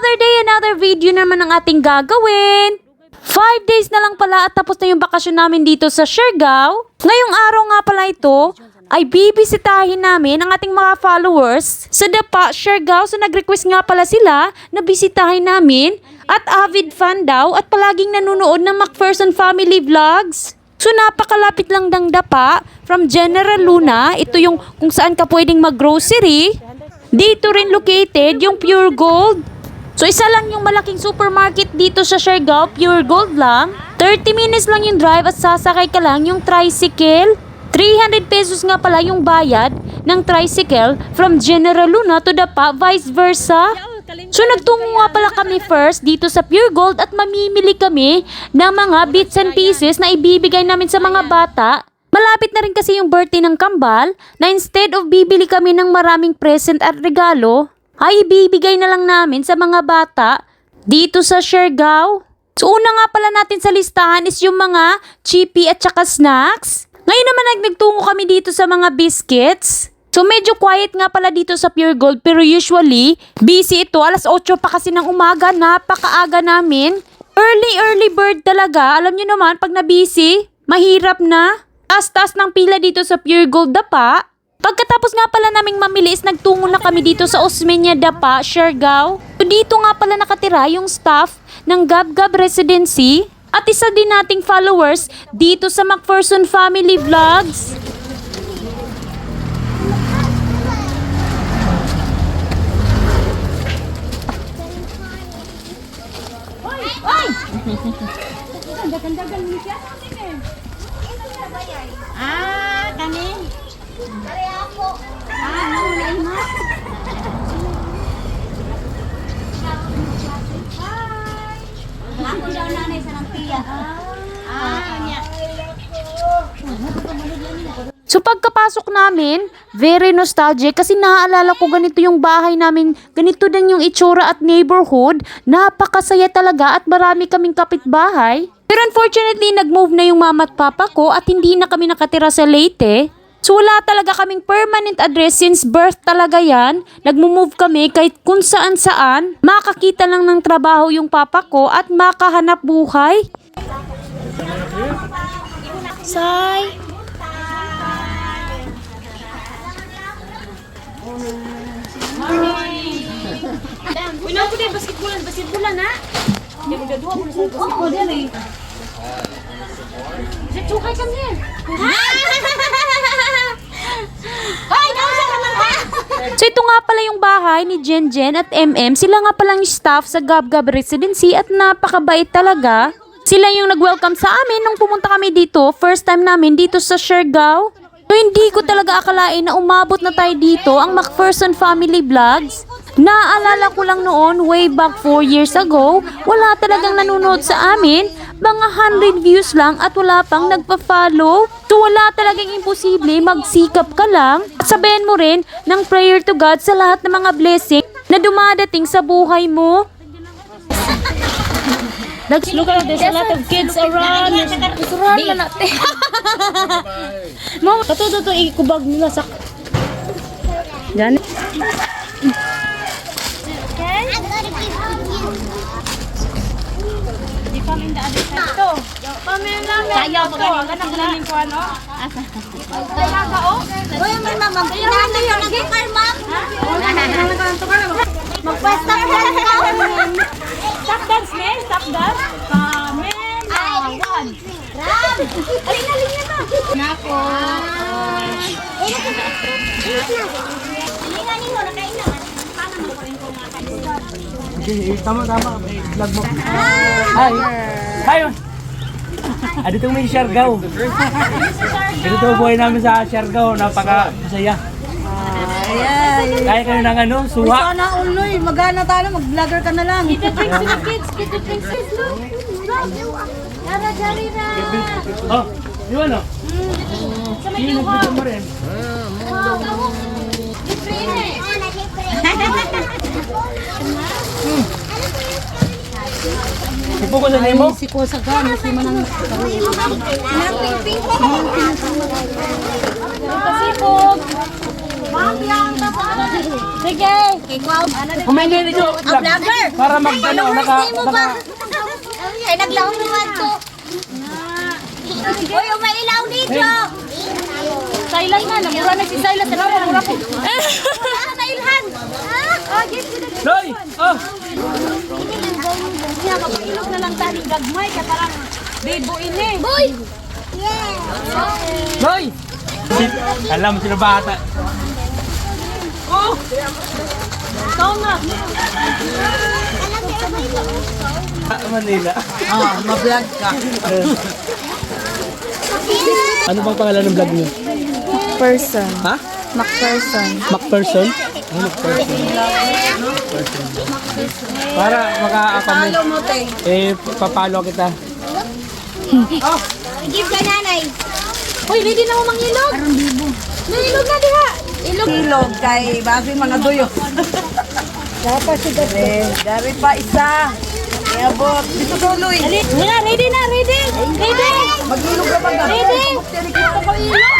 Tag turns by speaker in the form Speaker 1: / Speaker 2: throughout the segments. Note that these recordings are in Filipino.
Speaker 1: Another day, another video naman ang ating gagawin. Five days na lang pala at tapos na yung bakasyon namin dito sa Siargao. Ngayong araw nga pala ito, ay bibisitahin namin ang ating mga followers sa Dapa, Siargao. So nag-request nga pala sila na bisitahin namin at avid fan daw at palaging nanonood ng McPherson Family Vlogs. So napakalapit lang ng Dapa from General Luna. Ito yung kung saan ka pwedeng mag-grocery. Dito rin located yung Pure Gold. So isa lang yung malaking supermarket dito sa Siargao, Pure Gold lang. 30 minutes lang yung drive at sasakay ka lang yung tricycle. 300 pesos nga pala yung bayad ng tricycle from General Luna to Dapa, vice versa. So nagtungo nga pala kami first dito sa Pure Gold at mamimili kami ng mga bits and pieces na ibibigay namin sa mga bata. Malapit na rin kasi yung birthday ng kambal na instead of bibili kami ng maraming present at regalo, ay ibibigay na lang namin sa mga bata dito sa Siargao. So una nga pala natin sa listahan is yung mga chippy at saka snacks. Ngayon naman nag- nagtungo kami dito sa mga biscuits. So medyo quiet nga pala dito sa Pure Gold pero usually busy ito. Alas 8 pa kasi ng umaga, napakaaga namin. Early early bird talaga. Alam nyo naman pag na busy, mahirap na. Taas-taas ng pila dito sa Pure Gold Dapa. Pagkatapos nga pala naming mamili is nagtungo na kami dito sa Osmeña Dapa, Siargao. So dito nga pala nakatira yung staff ng Gabgab Residency at isa din nating followers dito sa McPherson Family Vlogs.
Speaker 2: Ah, kami. Ah, nahuli mo. Ako daw nanay sa ng tiya. Ah, niya.
Speaker 1: So pagkapasok namin, very nostalgic kasi naaalala ko ganito yung bahay namin, ganito din yung itsura at neighborhood, napakasaya talaga at marami kaming kapitbahay. Pero unfortunately, nag-move na yung mama at papa ko at hindi na kami nakatira sa Leyte. So wala talaga kaming permanent address since birth talaga yan. Nagmo-move kami kahit kung saan saan. Makakita lang ng trabaho yung papa ko at makahanap buhay. Say! Unaw ko din, basketballan, basketballan ha? Hindi mo gaduha mo sa basketball din eh. Sa chukay kami yan.
Speaker 2: Hoy, nausa ka man ha?
Speaker 1: So ito nga pala yung bahay ni Jen Jen at MM. Sila nga palang staff sa Gabgab Residency at napakabait talaga. Sila yung nag-welcome sa amin nung pumunta kami dito. First time namin dito sa Siargao. So hindi ko talaga akalain na umabot na tayo dito ang McPherson Family Vlogs. Naalala ko lang noon, way back 4 years ago, wala talagang nanonood sa amin. Mga 100 views lang at wala pang nagpa-follow. So wala talagang imposible, magsikap ka lang. At sabihin mo rin ng prayer to God sa lahat ng mga blessing na dumadating sa buhay mo. Look at there's a lot of kids around. It's around na natin. Mama, kato to ikubag nila sa... Yan.
Speaker 2: Sayaw pa ganin. Ganang ganin ko ano? Uy, may mamang pinanay ka ng tukar, ma'am. Magpwesta ka lang ka.
Speaker 1: Stop dance, Mel. Stop dance. Kamen.
Speaker 2: Awan. Ram. Alin na, alin na. Nako. Hilinganin mo, nakainan. Paano mo pa rin kung makakain?
Speaker 3: Okay, tama tama. Vlog mo. Hi. Hi. Ah, dito may Siargao. Dito buhay namin sa Siargao, napaka masaya.
Speaker 4: Ay,
Speaker 3: Kaya kayo ng ano, suha.
Speaker 4: sana uloy, magana tayo, mag-vlogger ka na lang.
Speaker 2: Tara, dali na.
Speaker 3: Oh, yun ano?
Speaker 2: Sa may luha.
Speaker 3: nagdito mo rin.
Speaker 2: Libre yun eh.
Speaker 3: Ipo ko sa nemo.
Speaker 4: Si Kuya sa gano, si Manang
Speaker 2: Pasipog. Sige.
Speaker 3: Kumain din ito.
Speaker 2: Vlogger.
Speaker 3: Para para mag ano, naka, naka,
Speaker 2: Ay, naglawang naman to. Uy, may ilaw dito.
Speaker 4: Silas na, namura na si Silas. Ano, namura ko.
Speaker 2: Ah, nailhan. Ah, yes,
Speaker 3: Loy! Oh!
Speaker 4: Kaya kapag na lang tani gagmay, ka parang bibo ini.
Speaker 2: Boy! Yeah.
Speaker 3: Loy! Alam mo sila bata.
Speaker 4: Ikaw na.
Speaker 3: Ah, Manila.
Speaker 4: Ah, ma-vlog ka.
Speaker 3: Ano bang pangalan ng vlog niyo?
Speaker 4: Person.
Speaker 3: Ha? MacPherson? MacPherson? Para.
Speaker 4: Follow mo, te.
Speaker 3: Eh, papalo kita.
Speaker 2: Give ka nanay.
Speaker 4: Uy, ready na mo mangilog.
Speaker 2: Nangilog na diha.
Speaker 4: Ilog. Ilog kay basi mga duyo. Dapat si Dari. Dari pa isa. Iabot. Dito tuloy.
Speaker 2: Nga, ready na, ready. Ready.
Speaker 4: Mag-ilog ka ba?
Speaker 2: Ready.
Speaker 4: Kita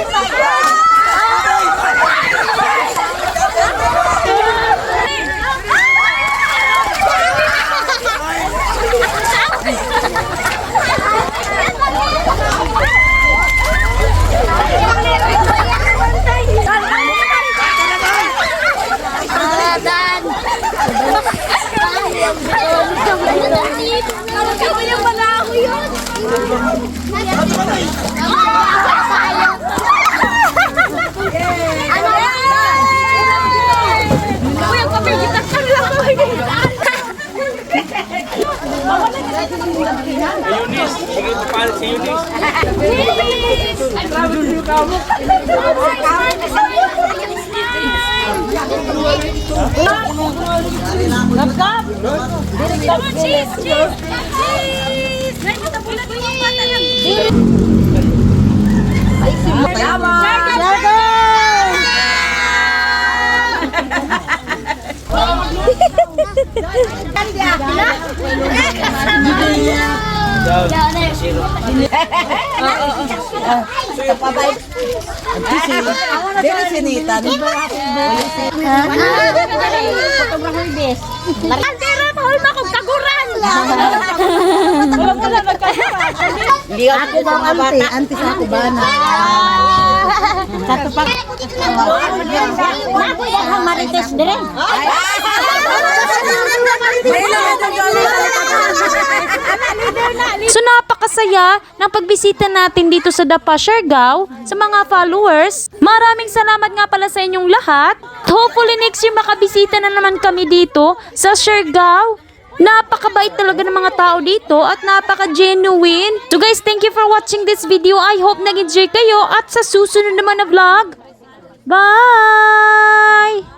Speaker 4: ko ilog.
Speaker 2: Ano yung balaho yun? Ano yan? Uy, ang kapigitan ka lang.
Speaker 3: Eunice, sige papalo si Eunice.
Speaker 2: Come on, cheese, cheese, cheese. Ay, matapulat mo
Speaker 4: Dili sinita.
Speaker 2: Antira, mahal mo akong kaguran.
Speaker 4: Hindi ako ba ante? Ante sa ako?
Speaker 2: Satu pak. Ako marites dire.
Speaker 1: So napakasaya ng pagbisita natin dito sa Dapa Siargao sa mga followers. Maraming salamat nga pala sa inyong lahat. Hopefully next year makabisita na naman kami dito sa Siargao. Napakabait talaga ng mga tao dito at napaka-genuine. So guys, thank you for watching this video. I hope nag-enjoy kayo at sa susunod naman na vlog. Bye!